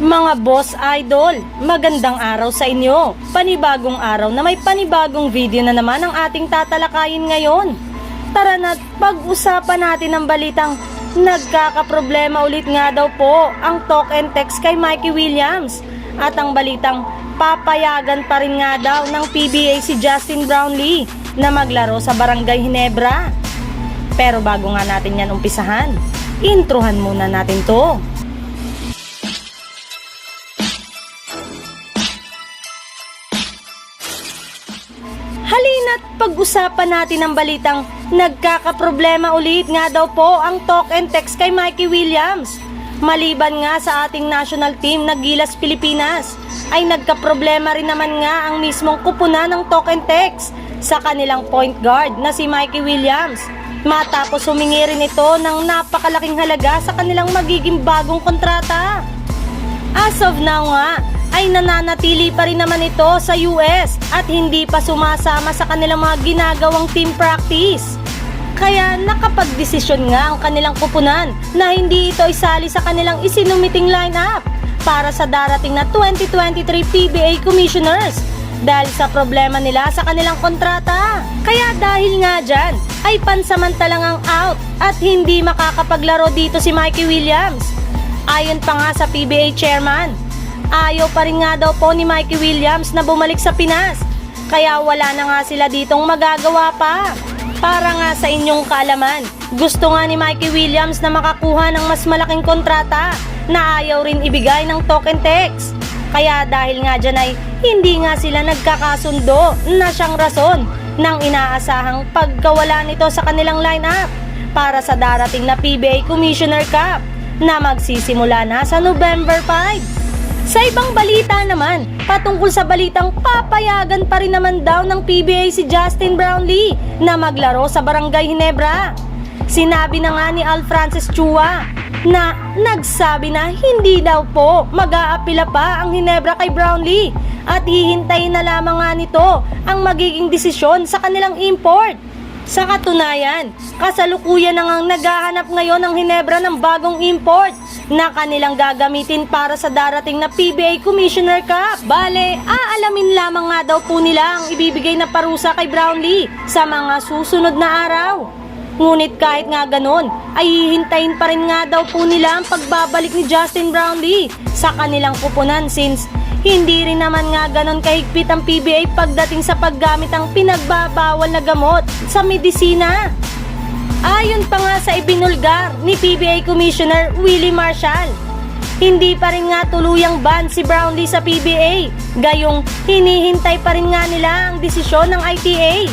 Mga boss idol, magandang araw sa inyo. Panibagong araw na may panibagong video na naman ang ating tatalakayin ngayon. Tara na't pag-usapan natin ang balitang nagkakaproblema ulit nga daw po ang talk and text kay Mikey Williams. At ang balitang papayagan pa rin nga daw ng PBA si Justin Brownlee na maglaro sa Barangay Hinebra. Pero bago nga natin yan umpisahan, introhan muna natin to. Halina't pag-usapan natin ang balitang nagkakaproblema ulit nga daw po ang talk and text kay Mikey Williams. Maliban nga sa ating national team na Gilas Pilipinas, ay nagkaproblema rin naman nga ang mismong kupunan ng talk and text sa kanilang point guard na si Mikey Williams. Matapos humingi rin ito ng napakalaking halaga sa kanilang magiging bagong kontrata. As of now nga, ay nananatili pa rin naman ito sa US at hindi pa sumasama sa kanilang mga ginagawang team practice. Kaya nakapagdesisyon nga ang kanilang kupunan na hindi ito isali sa kanilang isinumiting lineup para sa darating na 2023 PBA Commissioners dahil sa problema nila sa kanilang kontrata. Kaya dahil nga dyan, ay pansamantalang ang out at hindi makakapaglaro dito si Mikey Williams. Ayon pa nga sa PBA chairman, ayaw pa rin nga daw po ni Mikey Williams na bumalik sa Pinas. Kaya wala na nga sila ditong magagawa pa. Para nga sa inyong kaalaman, gusto nga ni Mikey Williams na makakuha ng mas malaking kontrata na ayaw rin ibigay ng token text. Kaya dahil nga dyan ay hindi nga sila nagkakasundo na siyang rason ng inaasahang pagkawala nito sa kanilang lineup para sa darating na PBA Commissioner Cup na magsisimula na sa November 5. Sa ibang balita naman, patungkol sa balitang papayagan pa rin naman daw ng PBA si Justin Brownlee na maglaro sa Barangay Hinebra. Sinabi na nga ni Al Francis Chua na nagsabi na hindi daw po mag-aapila pa ang Hinebra kay Brownlee at hihintayin na lamang nga nito ang magiging desisyon sa kanilang import. Sa katunayan, kasalukuyan na ngang naghahanap ngayon ng Hinebra ng bagong import na kanilang gagamitin para sa darating na PBA Commissioner Cup. Bale, aalamin lamang nga daw po nila ang ibibigay na parusa kay Brownlee sa mga susunod na araw. Ngunit kahit nga ganon, ay hihintayin pa rin nga daw po nila ang pagbabalik ni Justin Brownlee sa kanilang kupunan since hindi rin naman nga ganon kahigpit ang PBA pagdating sa paggamit ng pinagbabawal na gamot sa medisina. Ayon pa nga sa ibinulgar ni PBA Commissioner Willie Marshall, hindi pa rin nga tuluyang ban si Brownlee sa PBA, gayong hinihintay pa rin nga nila ang desisyon ng ITA.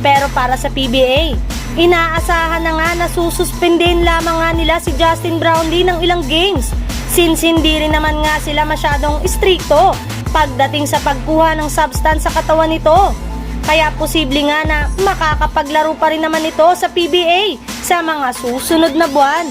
Pero para sa PBA, inaasahan na nga na sususpendin lamang nga nila si Justin Brownlee ng ilang games since hindi rin naman nga sila masyadong istrikto pagdating sa pagkuha ng substance sa katawan nito. Kaya posible nga na makakapaglaro pa rin naman ito sa PBA sa mga susunod na buwan.